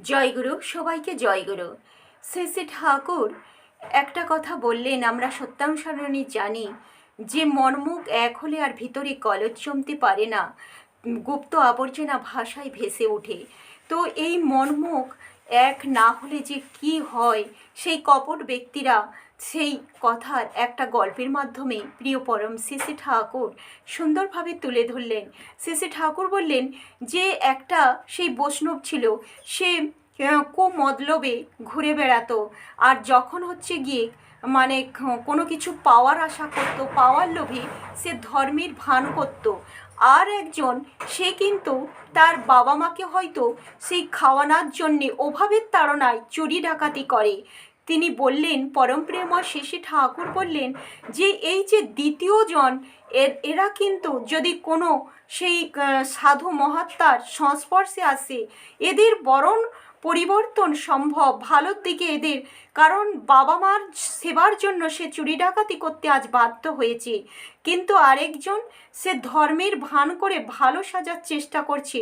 জয়গুরু সবাইকে জয়গুরু শ্রী শ্রী ঠাকুর, একটা কথা বললেন, আমরা সত্যানুসরণী জানি, যে মর্মুখ এক হলে আর ভিতরে কলজ জমতে পারে না, গুপ্ত আবর্জনা ভাষায় ভেসে ওঠে। তো এই মর্মুখ এক না হলে যে কি হয়? সেই কপট ব্যক্তিরা সেই কথার একটা গল্পের মাধ্যমে প্রিয় পরম শ্রী ঠাকুর সুন্দরভাবে তুলে ধরলেন। শ্রী ঠাকুর বললেন যে একটা সেই বৈষ্ণব ছিল সে আহ, কুমতলবে ঘুরে বেড়াতো আর যখন হচ্ছে গিয়ে মানে কোনো কিছু পাওয়ার আশা করতো পাওয়ার লোভে সে ধর্মের ভান করতো। আর একজন, সে কিন্তু তার বাবা মাকে হয়তো সেই খাওয়ানোর জন্যে অভাবের তাড়নায় চুরি ডাকাতি করে। তিনি বললেন পরমপ্রেমা শেষে ঠাকুর বললেন যে, এই যে দ্বিতীয় জন এর, এরা কিন্তু যদি কোনো সেই সাধু মহাত্মার সংস্পর্শে আসে, এদের বরণ পরিবর্তন সম্ভব ভালোর দিকে এদের, কারণ বাবা মার সেবার জন্য সে চুরি ডাকাতি করতে আজ বাধ্য হয়েছে। কিন্তু আরেকজন সে ধর্মের ভান করে ভালো সাজার চেষ্টা করছে,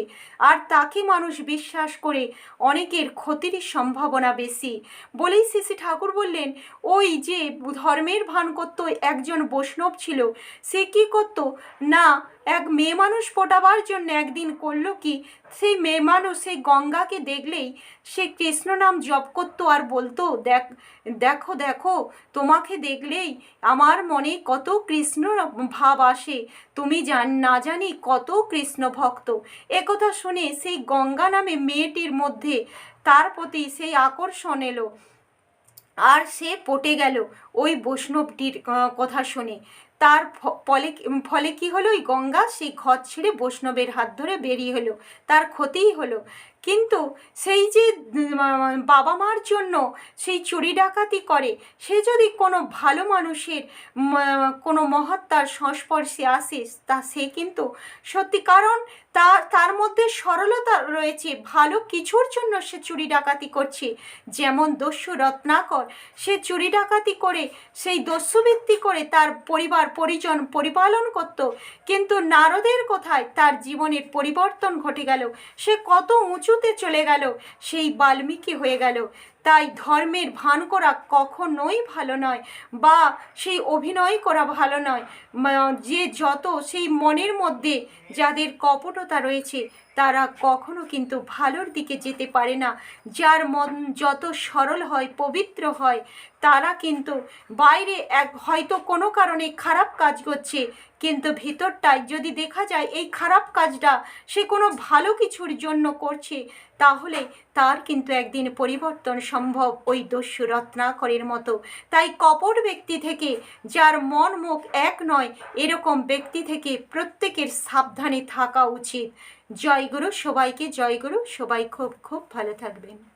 আর তাকে মানুষ বিশ্বাস করে অনেকের ক্ষতির সম্ভাবনা বেশি। বলেই শ্রী ঠাকুর বললেন, ওই যে ধর্মের ভান করতো একজন বৈষ্ণব ছিল, সে কি করতো? না, এক মেয়ে মানুষ পটাবার জন্য একদিন করল কি? সেই মেয়ে মানুষ সেই গঙ্গাকে দেখলেই সে কৃষ্ণ নাম জপ করতো আর বলতো, দেখ, দেখো দেখো, তোমাকে দেখলেই আমার মনে কত কৃষ্ণ ভাব আসে। তুমি জান, না জানি কত কৃষ্ণ ভক্ত। একথা শুনে সেই গঙ্গা নামে মেয়েটির মধ্যে তার প্রতি সেই আকর্ষণ এলো। আর সে পটে গেল ওই বৈষ্ণবটির কথা শুনে। তার ফলে ফলে কী হলো? ওই গঙ্গা সেই ঘর ছেড়ে বৈষ্ণবের হাত ধরে বেরিয়ে হলো। তার ক্ষতিই হলো। কিন্তু সেই যে বাবা মার জন্য সেই চুরি ডাকাতি করে, সে যদি কোনো ভালো মানুষের কোনো মহাত্মার সংস্পর্শে আসে, তা সে কিন্তু সত্যি, কারণ তার তার মধ্যে সরলতা রয়েছে, ভালো কিছুর জন্য সে চুরি ডাকাতি করছে। যেমন দস্যু রত্নাকর, সে চুরি ডাকাতি করে, সেই দস্যুবৃত্তি করে তার পরিবার, পরিজন পরিপালন করত। কিন্তু নারদের কোথায় তার জীবনের পরিবর্তন ঘটে গেল। সে কত উঁচুতে চলে গেল। সেই বাল্মীকি হয়ে গেল। তাই ধর্মের ভান করা কখনোই ভালো নয় বা সেই অভিনয় করা ভালো নয়। যে যত সেই মনের মধ্যে যাদের কপটতা রয়েছে, তারা কখনো কিন্তু ভালোর দিকে যেতে পারে না। যার মন যত সরল হয়, পবিত্র হয়, তারা কিন্তু বাইরে এক, হয়তো কোনো কারণে খারাপ কাজ করছে, কিন্তু ভিতরটায় যদি দেখা যায় এই খারাপ কাজটা সে কোনো ভালো কিছুর জন্য করছে, তাহলে তার কিন্তু একদিন পরিবর্তন সম্ভব ওই দস্যু রত্নাকরের মতো। তাই কপট ব্যক্তি থেকে, যার মন মুখ এক নয়, এরকম ব্যক্তি থেকে প্রত্যেকের সাবধানে থাকা উচিত। জয়গুরু, সবাইকে জয়গুরু, সবাই খুব খুব ভালো থাকবেন।